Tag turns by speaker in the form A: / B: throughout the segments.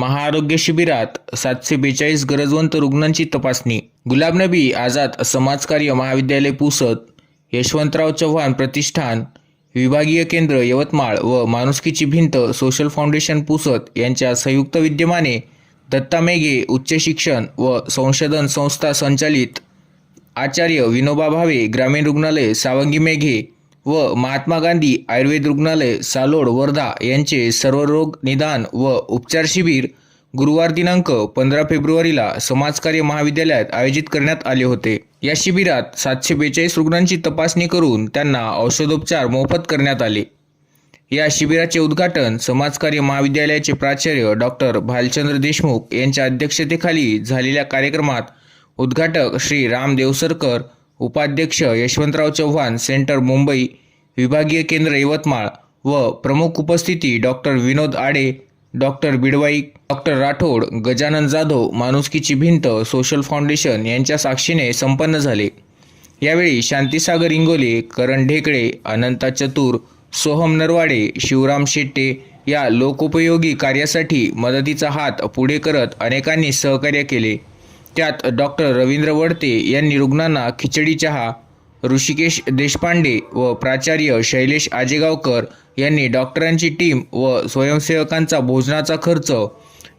A: महाआरोग्य शिबिरात सातशे बेचाळीस गरजवंत रुग्णांची तपासणी. गुलाबनबी आझाद समाजकार्य महाविद्यालय पुसद यशवंतराव चव्हाण प्रतिष्ठान विभागीय केंद्र यवतमाळ व माणुसकीची भिंत सोशल फाउंडेशन पुसद यांच्या संयुक्त विद्यमाने दत्ता मेघे उच्च शिक्षण व संशोधन संस्था संचालित आचार्य विनोबा भावे ग्रामीण रुग्णालय सावंगी मेघे व महात्मा गांधी आयुर्वेद रुग्णालय सालोड वर्धा यांचे सर्व रोग निदान व उपचार शिबिर गुरुवार दिनांक पंधरा फेब्रुवारीला समाजकार्य महाविद्यालयात आयोजित करण्यात आले होते. या शिबिरात सातशे बेचाळीस रुग्णांची तपासणी करून त्यांना औषधोपचार मोफत करण्यात आले. या शिबिराचे उद्घाटन समाजकार्य महाविद्यालयाचे प्राचार्य डॉक्टर भालचंद्र देशमुख यांच्या अध्यक्षतेखाली झालेल्या कार्यक्रमात उद्घाटक श्री राम देवसरकर उपाध्यक्ष यशवंतराव चव्हाण सेंटर मुंबई विभागीय केंद्र यवतमाळ व प्रमुख उपस्थिती doctor Vinod Ade doctor Bidwai doctor Rathod Gajanan Jadhav माणुसकीची भिंत सोशल फाउंडेशन यांच्या साक्षीने संपन्न झाले. यावेळी शांतीसागर इंगोले करण ढेकळे अनंता चतुर सोहम नरवाडे शिवराम शेट्टे या लोकोपयोगी कार्यासाठी मदतीचा हात पुढे करत अनेकांनी सहकार्य केले. त्यात डॉक्टर रवींद्र वडते यांनी रुग्णांना खिचडी चहा ऋषिकेश देशपांडे व प्राचार्य शैलेश आजेगावकर यांनी डॉक्टरांची टीम व स्वयंसेवकांचा भोजनाचा खर्च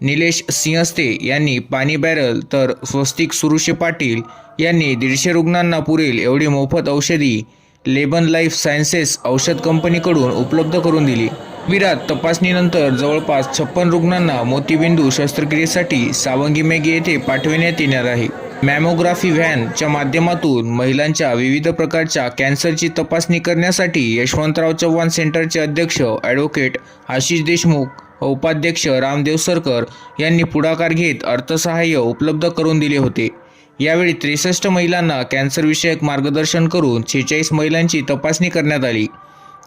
A: निलेश सिंहस्ते यांनी पाणी बॅरल तर स्वस्तिक सुरुशे पाटील यांनी दीडशे रुग्णांना पुरेल एवढी मोफत औषधी लेबन लाईफ सायन्सेस औषध कंपनीकडून उपलब्ध करून दिली. विराट तपासणीनंतर जवळपास छप्पन रुग्णांना मोतीबिंदू शस्त्रक्रियेसाठी सावंगी मेघे येथे पाठविण्यात येणार आहे. मॅमोग्राफी व्हॅनच्या माध्यमातून महिलांच्या विविध प्रकारच्या कॅन्सरची तपासणी करण्यासाठी यशवंतराव चव्हाण सेंटरचे अध्यक्ष ॲडव्होकेट आशिष देशमुख व उपाध्यक्ष रामदेव सरकर यांनी पुढाकार घेत अर्थसहाय्य उपलब्ध करून दिले होते. यावेळी त्रेसष्ट महिलांना कॅन्सरविषयक मार्गदर्शन करून छेचाळीस महिलांची तपासणी करण्यात आली.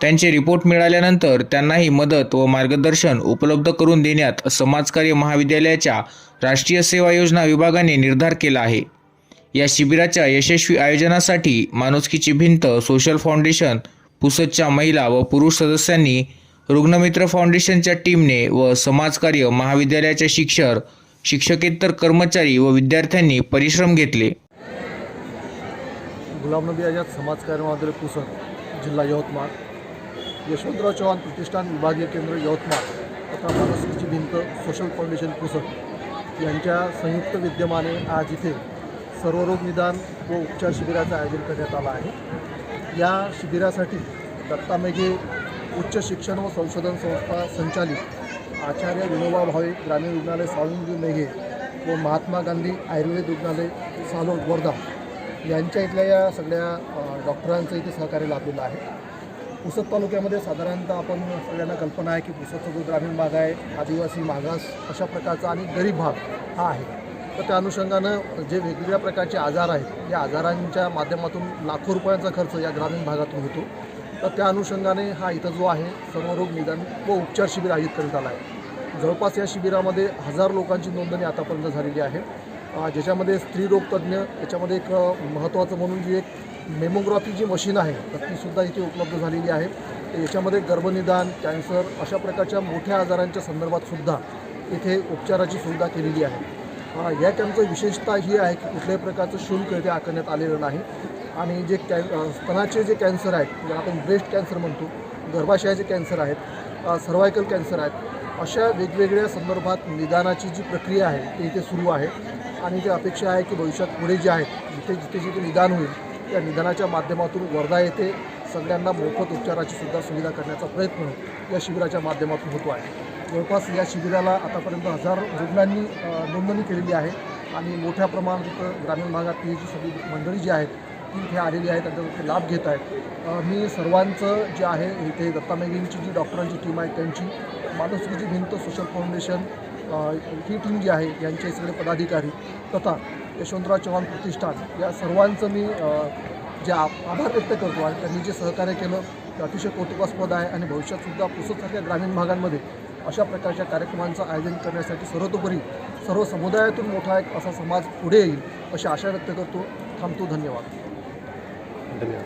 A: त्यांचे रिपोर्ट मिळाल्यानंतर त्यांनाही मदत व मार्गदर्शन उपलब्ध करून देण्यात समाजकार्य महाविद्यालयाच्या राष्ट्रीय सेवा योजना विभागाने निर्धार केला आहे. या शिबिराच्या यशस्वी आयोजनासाठी माणुसकीची भिंत सोशल फाउंडेशन पुसदच्या महिला व पुरुष सदस्यांनी रुग्णमित्र फाउंडेशनच्या टीमने व समाजकार्य महाविद्यालयाच्या शिक्षक शिक्षकेतर कर्मचारी व विद्यार्थ्यांनी परिश्रम घेतले.
B: गुलाम नबी आझाद समाजकार्य महाविद्यालय पुसद जिल्हा यवतमाळ. यशवंतराव चव्हाण प्रतिष्ठान विभागीय केंद्र यवतमाळ. तथा भिंत सोशल फाउंडेशन पुसद यांच्या संयुक्त विद्यमाने आज इथे सर्वरोग निदान व उपचार शिबिराचं आयोजन करण्यात आलं आहे. या शिबिरासाठी दत्ता मेघे उच्च शिक्षण व संशोधन संस्था संचालित आचार्य विनोबा भावे ग्रामीण रुग्णालय सावंगी मेघे व महात्मा गांधी आयुर्वेद रुग्णालय सालोड वर्धा यांच्या इथल्या या सगळ्या डॉक्टरांचं इथे सहकार्य लाभलेलं आहे. पुसद तालुक्यामध्ये साधारणतः आपण सगळ्यांना कल्पना आहे की पुसदचा जो ग्रामीण भाग आहे आदिवासी मागास अशा प्रकारचा आणि गरीब भाग हा आहे. तर त्या अनुषंगानं जे वेगवेगळ्या प्रकारचे आजार आहेत या आजारांच्या माध्यमातून लाखो रुपयांचा खर्च या ग्रामीण भागातून होतो. तर त्या अनुषंगाने हा इथं जो आहे समरोग निदान व उपचार शिबिर आयोजित करण्यात आला आहे. जवळपास या शिबिरामध्ये हजार लोकांची नोंदणी आतापर्यंत झालेली आहे. ज्याच्यामध्ये स्त्रीरोगतज्ञ याच्यामध्ये एक महत्त्वाचं म्हणून जी एक मेमोग्राफी जी मशीन आहे तर तीसुद्धा इथे उपलब्ध झालेली आहे. याच्यामध्ये गर्भनिदान कॅन्सर अशा प्रकारच्या मोठ्या आजारांच्या संदर्भात सुद्धा इथे उपचाराची सुविधा केलेली आहे. या कॅम्पचं विशेषता ही आहे की कुठल्याही प्रकारचं शुल्क इथे आकारण्यात आलेलं नाही. आणि जे कॅ स्तनाचे जे कॅन्सर आहेत ज्याला आपण ब्रेस्ट कॅन्सर म्हणतो गर्भाशयाचे कॅन्सर आहेत सर्वायकल कॅन्सर आहेत अशा वेगवेगळ्या संदर्भात निदानाची जी प्रक्रिया आहे ती इथे सुरू आहे. आणि ती अपेक्षा आहे की भविष्यात पुढे जे आहेत जिथे जिथे जिथे निदान होईल त्या निधनाच्या माध्यमातून वर्धा येथे सगळ्यांना मोफत उपचाराची सुद्धा सुविधा करण्याचा प्रयत्न या शिबिराच्या माध्यमातून होतो आहे. जवळपास या शिबिराला आतापर्यंत हजार रुग्णांनी नोंदणी केलेली आहे आणि मोठ्या प्रमाणात इथं ग्रामीण भागात जी सगळी मंडळी जी आहेत ती इथे आलेली आहे त्यांचा लाभ घेत आहेत. मी सर्वांचं जे आहे इथे दत्ता मेघेंची जी डॉक्टरांची टीम आहे त्यांची माणुसकीची भिंत सोशल फाउंडेशन ही टीम जी आहे यांचे सगळे पदाधिकारी तथा यशवंतराव चव्हाण प्रतिष्ठान या सर्वांचं मी जे आभार व्यक्त करतो आणि त्यांनी जे सहकार्य केलं ते अतिशय कौतुकास्पद आहे आणि भविष्यातसुद्धा पुसदसारख्या ग्रामीण भागांमध्ये. अशा प्रकारच्या कार्यक्रमांचं आयोजन करण्यासाठी सर्वतोपरी सर्व समुदायातून मोठा एक असा समाज पुढे येईल अशी आशा व्यक्त करतो. थांबतो. धन्यवाद. धन्यवाद.